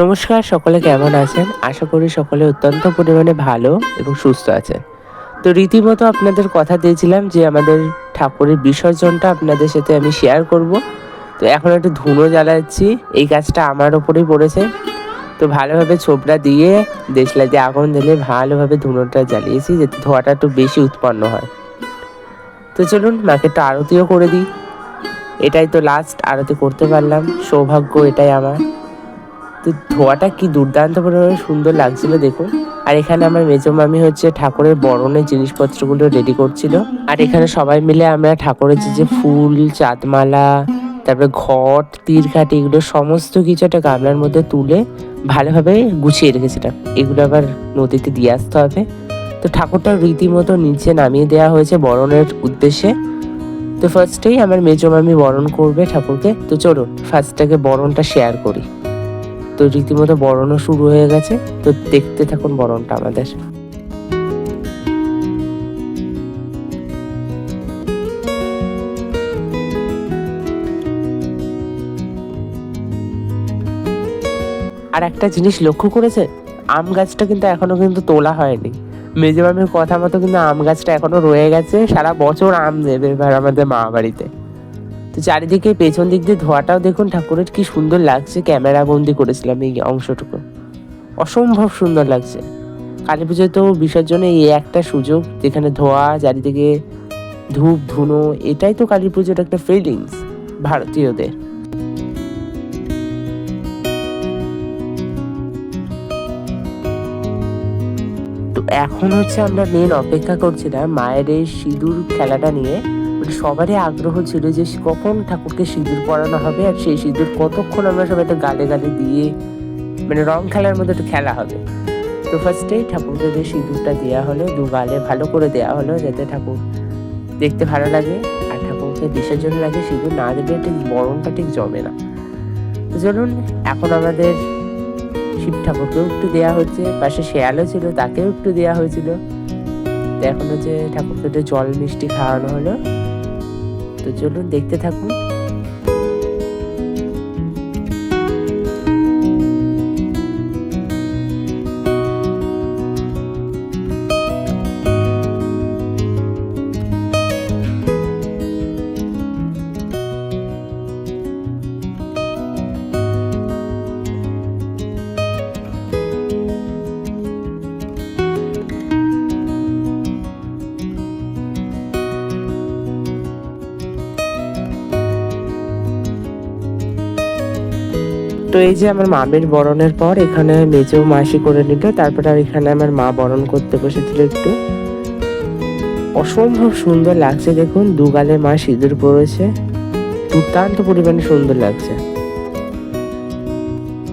নমস্কার, সকলে কেমন আছেন? আশা করি সকলে অত্যন্ত পরিমাণে ভালো এবং সুস্থ আছেন। তো রীতিমতো আপনাদের কথা দিয়েছিলাম যে আমাদের ঠাকুরের বিসর্জনটা আপনাদের সাথে আমি শেয়ার করব। তো এখন একটু ধুনো জ্বালাচ্ছি, এই কাজটা আমার ওপরেই পড়েছে। তো ভালোভাবে ছোবড়া দিয়ে দেশলা দিয়ে আগুন দিলে ভালোভাবে ধুনোটা জ্বালিয়েছি যাতে ধোঁয়াটা একটু বেশি উৎপন্ন হয়। তো চলুন, মাকে একটু আরতিও করে দিই। এটাই তো লাস্ট আরতি করতে পারলাম। সৌভাগ্য এটাই আমার। তো ধোয়াটা কি দুর্দান্ত পরিমাণে সুন্দর লাগছিল দেখুন। আর এখানে আমার মেজো মামি হচ্ছে ঠাকুরের বরণের জিনিসপত্রগুলো রেডি করছিল। আর এখানে সবাই মিলে আমরা ঠাকুরের যে যে ফুল, চাঁদমালা, তারপরে ঘট, তীরঘাট এগুলো সমস্ত কিছু একটা গামলার মধ্যে তুলে ভালোভাবে গুছিয়ে রেখেছিলাম। এগুলো আবার নদীতে দিয়ে আসতে হবে। তো ঠাকুরটা রীতিমতো নিচে নামিয়ে দেওয়া হয়েছে বরণের উদ্দেশ্যে। তো ফার্স্টেই আমার মেজো মামি বরণ করবে ঠাকুরকে। তো চলুন ফার্স্টটাকে বরণটা শেয়ার করি। তো রীতিমতো বরণও শুরু হয়ে গেছে। তো দেখতে থাকুন বরণটা আমাদের। আর একটা জিনিস লক্ষ্য করেছে, আম গাছটা কিন্তু এখনও কিন্তু তোলা হয়নি। মেজে কথা মতো কিন্তু আম গাছটা এখনও রয়ে গেছে, সারা বছর আম দেবে এবার আমাদের মা বাড়িতে। তো চারিদিকে পেছন দিক দিয়ে ধোয়াটাও দেখুন ঠাকুরের কি সুন্দর লাগছে, ক্যামেরা বন্দি করেছিলাম এই অংশটুকু। অসম্ভব সুন্দর লাগছে। কালী পুজোয় তো বিসর্জনে এই একটা সুযোগ, যেখানে ধোয়া, চারিদিকে ধূপ, ধুনো, এটাই তো কালী পুজোর একটা ফিলিংস ভারতীয়দের। তো এখন হচ্ছে আমরা মেন অপেক্ষা করছিলাম মায়ের এই সিঁদুর খেলাটা নিয়ে। মানে সবারই আগ্রহ ছিল যে কখন ঠাকুরকে সিঁদুর পরানো হবে আর সেই সিঁদুর কতক্ষণ আমরা সবাই একটা গালে গালে দিয়ে মানে রং খেলার মধ্যে একটু খেলা হবে। তো ফার্স্টেই ঠাকুরকে যে সিঁদুরটা দেওয়া হলো, দু গালে ভালো করে দেওয়া হলো যাতে ঠাকুর দেখতে ভালো লাগে আর ঠাকুরকে বিসর্জন লাগে সিঁদুর না দিলে ঠিক বরণটা ঠিক জমে না। চলুন, এখন আমাদের শিব ঠাকুরকেও একটু দেওয়া হচ্ছে, পাশে শেয়ালও ছিল, তাকেও একটু দেওয়া হয়েছিল। এখন হচ্ছে ঠাকুরকে জল মিষ্টি খাওয়ানো হলো। তো চলুন দেখতে থাকুন। তো এই যে আমার মামের বরণের পর এখানে মেজেও মাসি করে নিল, তারপর আর এখানে আমার মা বরণ করতে বসেছিল একটু। অসম্ভব সুন্দর লাগছে দেখুন, দুগালে মা সিঁদুর পড়েছে দুর্দান্ত পরিমাণে সুন্দর লাগছে।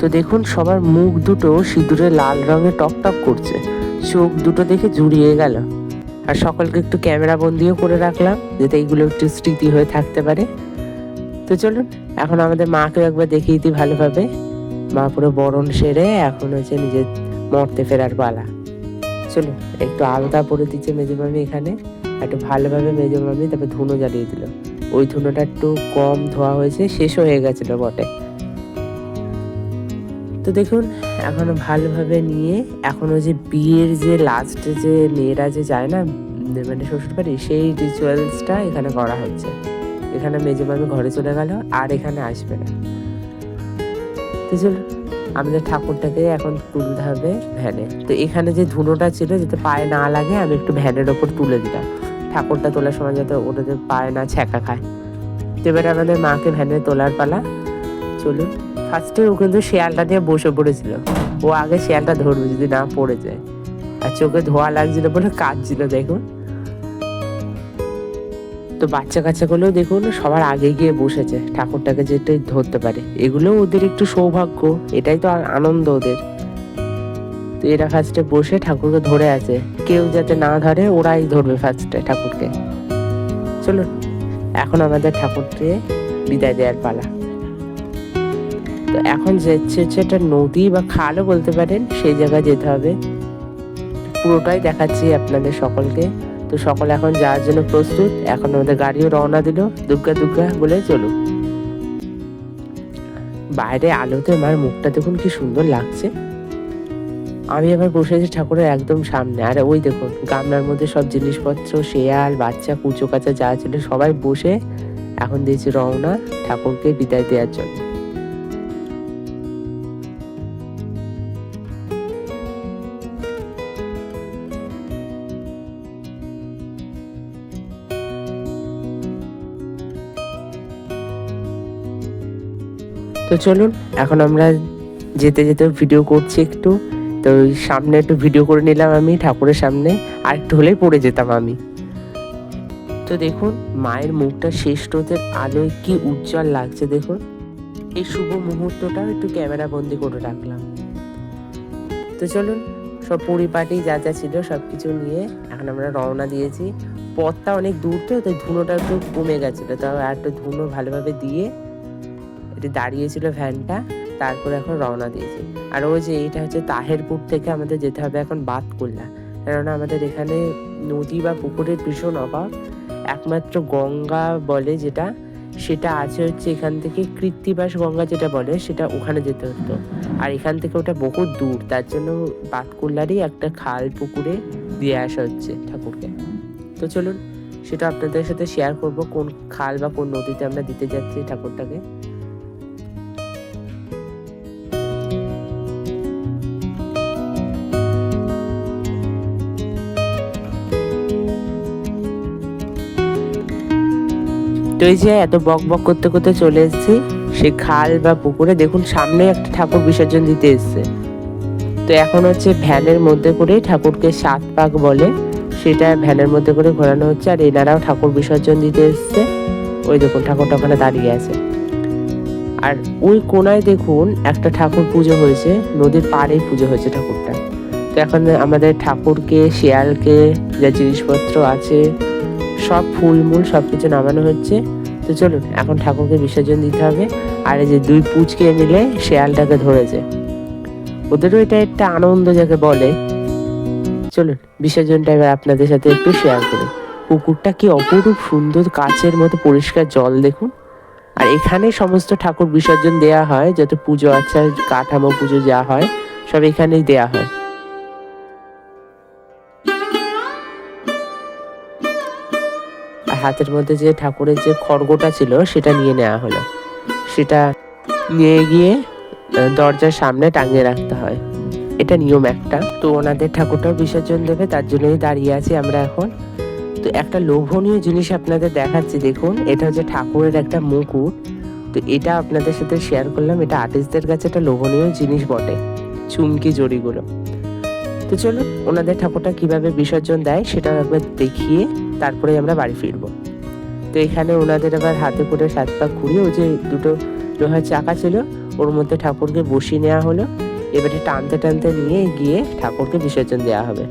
তো দেখুন, সবার মুখ দুটো সিঁদুরে লাল রঙে টক টক করছে। চোখ দুটো দেখে জুড়িয়ে গেল। আর সকলকে একটু ক্যামেরা বন্দিও করে রাখলাম, যাতে এইগুলো একটু স্মৃতি হয়ে থাকতে পারে। তো চলুন, এখন আমাদের মাকেও একবার দেখিয়ে দিই ভালোভাবে। মা পুরো বরণ সেরে এখন হচ্ছে নিজের মরতে ফেরার পালা। চলুন, একটু আলতা পরে দিচ্ছে মেজো মামি এখানে। একটু ভালোভাবে মেজো মামি তারপর ধুনো জ্বালিয়ে দিল। ওই ধুনোটা একটু কম ধোয়া হয়েছে শেষ হয়ে গেছিল বটে। তো দেখুন, এখন ভালোভাবে নিয়ে এখন ওই যে বিয়ের যে লাস্টে যে মেয়েরা যে যায় না মানে শ্বশুর বাড়ি সেই রিচুয়ালসটা এখানে করা হচ্ছে। এখানে মেজে মামি ঘরে চলে গেল আর এখানে আসবে না। তো আমাদের ঠাকুরটাকে এখন তুলতে হবে ভ্যানে। তো এখানে যে ধুনোটা ছিল, যাতে পায়ে না লাগে, আমি একটু ভ্যানের ওপর তুলে দিলাম। ঠাকুরটা তোলার সময় যাতে ওটাতে পায়ে না ছ্যাঁকা খায়। তো এবারে আমাদের মাকে ভ্যানে তোলার পালা। চলুন ফার্স্টে ও কিন্তু শেয়ালটা দিয়ে বসে পড়েছিল। ও আগে শেয়ালটা ধরবে যদি না পড়ে যায়। আর চোখে ধোয়া লাগছিল বলে কাঁদছিল, দেখুন। তো বাচ্চা কাচ্চাগুলোও দেখুন সবার আগে গিয়ে বসেছে, ঠাকুরটাকে যেটা ধরতে পারে। এগুলো ওদের একটু সৌভাগ্য, এটাই তো আনন্দ ওদের। তো এরা ফার্স্টে বসে ঠাকুরকে ধরে আছে। কেউ যাতে না ধরে, ওরাই ধরবে ফার্স্টে ঠাকুরকে। চলুন, এখন আমাদের ঠাকুরকে বিদায় দেওয়ার পালা। তো এখন যাচ্ছে হচ্ছে একটা নদী বা খালও বলতে পারেন, সেই জায়গায় যেতে হবে। পুরোটাই দেখাচ্ছি আপনাদের সকলকে। তো সকলে এখন যাওয়ার জন্য প্রস্তুত। এখন আমাদের গাড়িও রওনা দিল। দুর্গা দুর্গা বলে চলুক। বাইরে আলোতে আমার মুখটা দেখুন কি সুন্দর লাগছে। আমি আবার বসে আছি ঠাকুরের একদম সামনে। আর ওই দেখুন, গামলার মধ্যে সব জিনিসপত্র, শেয়াল, বাচ্চা, কুচো কাচা যা ছিল সবাই বসে এখন দিয়েছি রওনা ঠাকুরকে বিদায় দেওয়ার জন্য। তো চলুন, এখন আমরা যেতে যেতে ভিডিও করছি একটু। তো ওই সামনে একটু ভিডিও করে নিলাম আমি, ঠাকুরের সামনে। আর একটু হলেই পড়ে যেতাম আমি। তো দেখুন, মায়ের মুখটা শেষ রোদের আলোয় কি উজ্জ্বল লাগছে দেখুন। এই শুভ মুহূর্তটাও একটু ক্যামেরা বন্দি করে রাখলাম। তো চলুন, সব পরিপাটি যা যা ছিল সব কিছু নিয়ে এখন আমরা রওনা দিয়েছি। পথটা অনেক দূর তো, তাই ধুনোটা একটু কমে গেছিল। তাও আর একটু ধুনো ভালোভাবে দিয়ে এটি দাঁড়িয়েছিল ভ্যানটা, তারপর এখন রওনা দিয়েছি। আর ওই যে এটা হচ্ছে তাহেরপুর থেকে আমাদের যেতে হবে এখন বাতকুল্লা। কেননা আমাদের এখানে নদী বা পুকুরের ভীষণ অভাব। একমাত্র গঙ্গা বলে যেটা, সেটা আছে হচ্ছে এখান থেকে কৃত্তিবাস গঙ্গা যেটা বলে, সেটা ওখানে যেতে হতো। আর এখান থেকে ওটা বহু দূর, তার জন্য বাতকুল্লারই একটা খাল পুকুরে দিয়ে আসা হচ্ছে ঠাকুরকে। তো চলুন, সেটা আপনাদের সাথে শেয়ার করব, কোন খাল বা কোন নদীতে আমরা দিতে যাচ্ছি ঠাকুরটাকে। তো এই যে এত বক বক করতে করতে চলে এসেছি, সে খাল বা পুকুরে দেখুন সামনে একটা ঠাকুর বিসর্জন দিতে এসছে। তো এখন হচ্ছে ভ্যানের মধ্যে করে ঠাকুরকে সাত পাক বলে, সেটা ভ্যানের মধ্যে করে ঘোরানো হচ্ছে আর এনারাও ঠাকুর বিসর্জন দিতে এসছে। ওই দেখুন ঠাকুরটা ওখানে দাঁড়িয়ে আছে। আর ওই কোনায় দেখুন একটা ঠাকুর পুজো হয়েছে, নদীর পাড়েই পুজো হয়েছে ঠাকুরটা। তো এখন আমাদের ঠাকুরকে, শিয়ালকে যা জিনিসপত্র আছে সব ফুলমূল সব কিছু নামানো হচ্ছে। তো চলুন, এখন ঠাকুরকে বিসর্জন দিতে হবে। আর এই যে দুই পুচকে মিলে শেয়ালটাকে ধরেছে। ওদেরও এটা একটা আনন্দ যাকে বলে। চলুন, বিসর্জনটা এবার আপনাদের সাথে একটু শেয়ার করি। পুকুরটা কি অপরূপ সুন্দর কাচের মতো পরিষ্কার জল দেখুন। আর এখানে সমস্ত ঠাকুর বিসর্জন দেয়া হয়, যত পুজো আচ্ছা কাঠামো পুজো যা হয়, সব এখানেই দেয়া হয়। হাতের মধ্যে যে ঠাকুরের যে খড়গোটা ছিল, সেটা নিয়ে নেওয়া হলো। সেটা নিয়ে গিয়ে দরজার সামনে টাঙিয়ে রাখতে হয়। এটা নিয়ম একটা। তো ওনাদের ঠাকুরটাও বিসর্জন দেবে, তার জন্যই দাঁড়িয়ে আছি আমরা এখন। তো একটা লোভনীয় জিনিস আপনাদের দেখাচ্ছি, দেখুন। এটা হচ্ছে ঠাকুরের একটা মুকুট। তো এটা আপনাদের সাথে শেয়ার করলাম। এটা আর্টিস্টদের কাছে একটা লোভনীয় জিনিস বটে, চুমকি জড়িগুলো। তো চলো ওনাদের ঠাকুরটা কীভাবে বিসর্জন দেয় সেটা একবার দেখিয়ে তারপরে আমরা বাড়ি ফিরবো। তো এখানে ওনাদের আবার হাতে করে সাত পাক ওই যে দুটো লোহার চাকা ছিল, ওর মধ্যে ঠাকুরকে বসিয়ে নেওয়া হলো। এবারে টানতে টানতে নিয়ে গিয়ে ঠাকুরকে বিসর্জন দেওয়া হবে।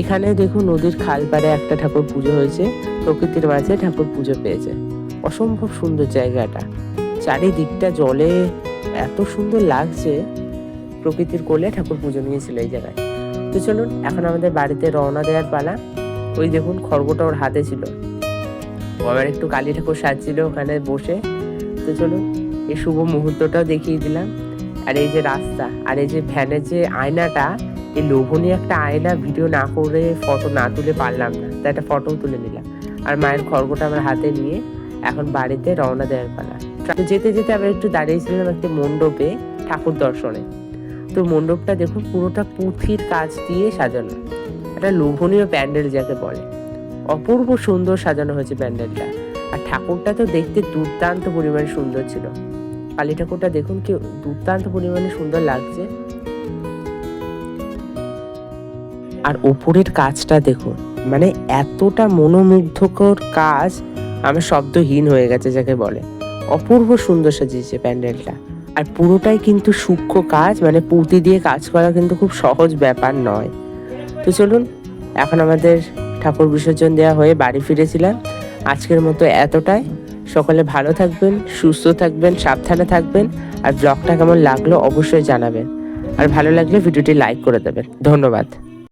এখানে দেখুন নদীর খাল পাড়ে একটা ঠাকুর পুজো হয়েছে, প্রকৃতির মাঝে ঠাকুর পুজো পেয়েছে। অসম্ভব সুন্দর জায়গাটা। চারিদিকটা জলে এত সুন্দর লাগছে, প্রকৃতির কোলে ঠাকুর পুজো নিয়েছিল এই জায়গায়। তো চলুন, এখন আমাদের বাড়িতে রওনা দেওয়ার পালা। ওই দেখুন খড়গোটা ওর হাতে ছিল। ও আবার একটু কালী ঠাকুর সাজছিল ওখানে বসে। তো চলুন, এই শুভ মুহূর্তটাও দেখিয়ে দিলাম। আর এই যে রাস্তা, আর এই যে ভ্যানের যে আয়নাটা, এই লোভনীয় একটা আয়না ভিডিও না করে ফটো না তুলে পারলাম না। তাই একটা ফটোও তুলে নিলাম। আর মায়ের খড়গোটা আমার হাতে নিয়ে এখন বাড়িতে রওনা দেওয়ার পালা। যেতে যেতে আবার একটু দাঁড়িয়েছিলাম একটি মণ্ডপে ঠাকুর দর্শনে। তো মণ্ডপটা দেখুন, পুরোটা পুঁথির কাজ দিয়ে সাজানো। একটা লোভনীয় প্যান্ডেল যাকে বলে। অপূর্ব সুন্দর সাজানো হয়েছে প্যান্ডেলটা। আর ঠাকুরটা তো দেখতে দুর্দান্ত পরিমাণে সুন্দর ছিল। কালী ঠাকুরটা দেখুন কি দুর্দান্ত পরিমাণে সুন্দর লাগছে। আর ওপরের কাজটা দেখুন মানে এতটা মনোমুগ্ধকর কাজ আমার শব্দহীন হয়ে গেছে যাকে বলে। অপূর্ব সুন্দর সাজিয়েছে প্যান্ডেলটা। আর পুরোটাই কিন্তু সূক্ষ্ম কাজ মানে পুঁতি দিয়ে কাজ করা কিন্তু খুব সহজ ব্যাপার নয়। তো চলুন, এখন আমাদের ঠাকুর বিসর্জন দেওয়া হয়ে বাড়ি ফিরেছিলাম। আজকের মতো এতটাই। সকলে ভালো থাকবেন, সুস্থ থাকবেন, সাবধানে থাকবেন আর ব্লগটা কেমন লাগল অবশ্যই জানাবেন। আর ভালো লাগলে ভিডিওটি লাইক করে দেবেন। ধন্যবাদ।